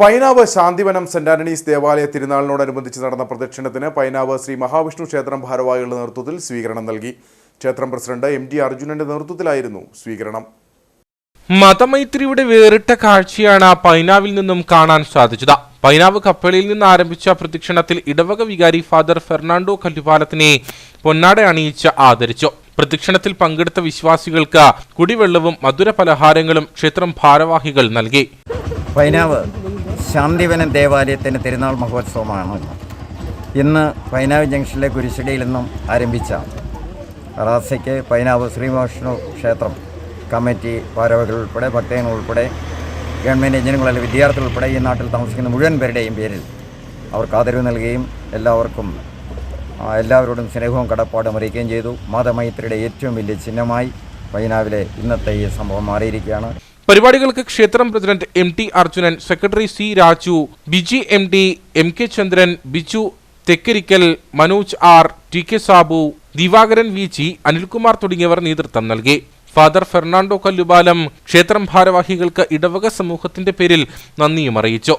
Painavu Shanthivanam saint Antony's ദേവാലയ തിരുനാളിനോടനുബന്ധിച്ച് നടന്ന പ്രദക്ഷിണത്തിന് പൈനാവ് ശ്രീ മഹാവിഷ്ണു ക്ഷേത്രം ഭാരവാഹികളുടെ നേതൃത്വത്തിൽ സ്വീകരണം നൽകി. ക്ഷേത്രം പ്രസിഡന്റ് എം ടി അർജുനന്റെ നേതൃത്വത്തിലായിരുന്നു സ്വീകരണം. മതമൈത്രിയുടെ വേറിട്ട കാഴ്ചയാണ് പൈനാവിൽ നിന്നും കാണാൻ സാധിച്ചത്. പൈനാവ് കപ്പലിൽ നിന്ന് ആരംഭിച്ച പ്രദക്ഷിണത്തിൽ ഇടവക വികാരി ഫാദർ ഫെർണാണ്ടോ കല്ലുപാലത്തിനെ പൊന്നാട അണിയിച്ച് ആദരിച്ചു. പ്രദക്ഷിണത്തിൽ പങ്കെടുത്ത വിശ്വാസികൾക്ക് കുടിവെള്ളവും മധുര പലഹാരങ്ങളും ക്ഷേത്രം ഭാരവാഹികൾ നൽകി. പൈനാവ് ശാന്തിവനം ദേവാലയത്തിന്റെ തിരുനാൾ മഹോത്സവമാണ്. ഇന്ന് പൈനാവ് ജംഗ്ഷനിലെ കുരിശടിയിൽ നിന്നും ആരംഭിച്ച റാസയ്ക്ക് പൈനാവ് ശ്രീമോഷ്ണു ക്ഷേത്രം കമ്മിറ്റി പാരവകൾ ഉൾപ്പെടെ ഭക്തജനങ്ങൾ ഉൾപ്പെടെ ഗവൺമെന്റ് എഞ്ചിനുകളിലെ വിദ്യാർത്ഥികൾ ഉൾപ്പെടെ ഈ നാട്ടിൽ താമസിക്കുന്ന മുഴുവൻ പേരുടെയും പേരിൽ അവർക്ക് ആദരവ് നൽകുകയും എല്ലാവർക്കും എല്ലാവരോടും സ്നേഹവും കടപ്പാടും അറിയിക്കുകയും ചെയ്തു. മതമൈത്രിയുടെ ഏറ്റവും വലിയ ചിഹ്നമായി പൈനാവിലെ ഇന്നത്തെ ഈ സംഭവം മാറിയിരിക്കുകയാണ്. പരിപാടികൾക്ക് ക്ഷേത്രം president M T Arjunan secretary C Raju Biji M D M K Chandran Biju Thekkarikkal Manoj R T K Sabu Divakaran V G Anilkumar തുടങ്ങിയവർ നേതൃത്വം നൽകി. ഫാദർ ഫെർണാണ്ടോ കല്ലുബാലം ക്ഷേത്രം ഭാരവാഹികൾക്ക് ഇടവക സമൂഹത്തിന്റെ പേരിൽ നന്ദിയും അറിയിച്ചു.